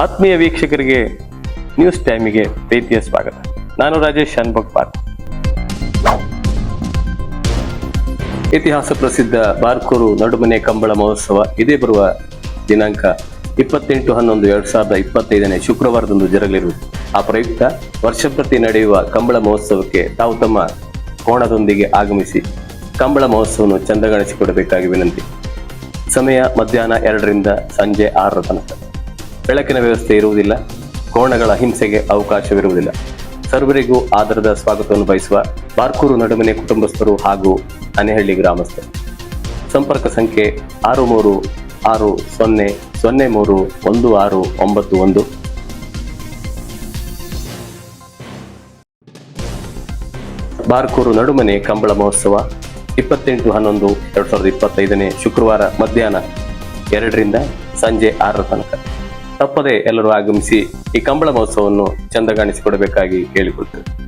ಆತ್ಮೀಯ ವೀಕ್ಷಕರಿಗೆ ನ್ಯೂಸ್ ಟೈಮಿಗೆ ಪ್ರೀತಿಯ ಸ್ವಾಗತ. ನಾನು ರಾಜೇಶ್ ಪಾರ್ಕ್. ಇತಿಹಾಸ ಪ್ರಸಿದ್ಧ ಬಾರ್ಕೂರು ನಡುಮನೆ ಕಂಬಳ ಮಹೋತ್ಸವ ಇದೇ ಬರುವ ದಿನಾಂಕ ಇಪ್ಪತ್ತೆಂಟು ಹನ್ನೊಂದು ಎರಡ್ ಸಾವಿರದ ಇಪ್ಪತ್ತೈದನೇ ಶುಕ್ರವಾರದಂದು ಜರುಗಲಿರುವುದು. ಆ ಪ್ರಯುಕ್ತ ವರ್ಷಪ್ರತಿ ನಡೆಯುವ ಕಂಬಳ ಮಹೋತ್ಸವಕ್ಕೆ ತಾವು ತಮ್ಮ ಕೋಣದೊಂದಿಗೆ ಆಗಮಿಸಿ ಕಂಬಳ ಮಹೋತ್ಸವವನ್ನು ಚಂದಗಾಣಿಸಿಕೊಡಬೇಕಾಗಿ ವಿನಂತಿ. ಸಮಯ ಮಧ್ಯಾಹ್ನ ಎರಡರಿಂದ ಸಂಜೆ ಆರರ ತನಕ. ಬೆಳಕಿನ ವ್ಯವಸ್ಥೆ ಇರುವುದಿಲ್ಲ, ಕೋಣಗಳ ಹಿಂಸೆಗೆ ಅವಕಾಶವಿರುವುದಿಲ್ಲ. ಸರ್ವರಿಗೂ ಆದರದ ಸ್ವಾಗತವನ್ನು ಬಯಸುವ ಬಾರ್ಕೂರು ನಡುಮನೆ ಕುಟುಂಬಸ್ಥರು ಹಾಗೂ ಅನೆಹಳ್ಳಿ ಗ್ರಾಮಸ್ಥರು. ಸಂಪರ್ಕ ಸಂಖ್ಯೆ ಆರು ಮೂರು ಆರು ಸೊನ್ನೆ ಸೊನ್ನೆ ಮೂರು ಒಂದು ಆರು ಒಂಬತ್ತು ಒಂದು. ಬಾರ್ಕೂರು ನಡುಮನೆ ಕಂಬಳ ಮಹೋತ್ಸವ ಇಪ್ಪತ್ತೆಂಟು ಹನ್ನೊಂದು ಎರಡು ಸಾವಿರದ ಇಪ್ಪತ್ತೈದನೇ ಶುಕ್ರವಾರ ಮಧ್ಯಾಹ್ನ ಎರಡರಿಂದ ಸಂಜೆ ಆರರ ತನಕ. ತಪ್ಪದೆ ಎಲ್ಲರೂ ಆಗಮಿಸಿ ಈ ಕಂಬಳ ಮಹೋತ್ಸವವನ್ನು ಚಂದಗಾಣಿಸಿಕೊಡಬೇಕಾಗಿ ಕೇಳಿಕೊಳ್ತೇವೆ.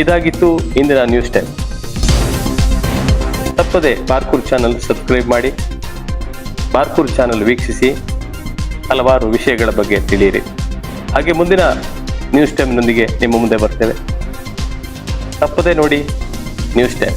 ಇದಾಗಿತ್ತು ಇಂದಿನ ನ್ಯೂಸ್ ಟೈಮ್. ತಪ್ಪದೆ ಬಾರ್ಕೂರ್ ಚಾನಲ್ ಸಬ್ಸ್ಕ್ರೈಬ್ ಮಾಡಿ. ಬಾರ್ಕೂರ್ ಚಾನಲ್ ವೀಕ್ಷಿಸಿ. ಹಲವಾರು ವಿಷಯಗಳ ಬಗ್ಗೆ ತಿಳಿಯಿರಿ. ಹಾಗೆ ಮುಂದಿನ ನ್ಯೂಸ್ ಟೈಮ್ನೊಂದಿಗೆ ನಿಮ್ಮ ಮುಂದೆ ಬರ್ತೇವೆ. ತಪ್ಪದೆ ನೋಡಿ ನ್ಯೂಸ್ ಟೈಮ್.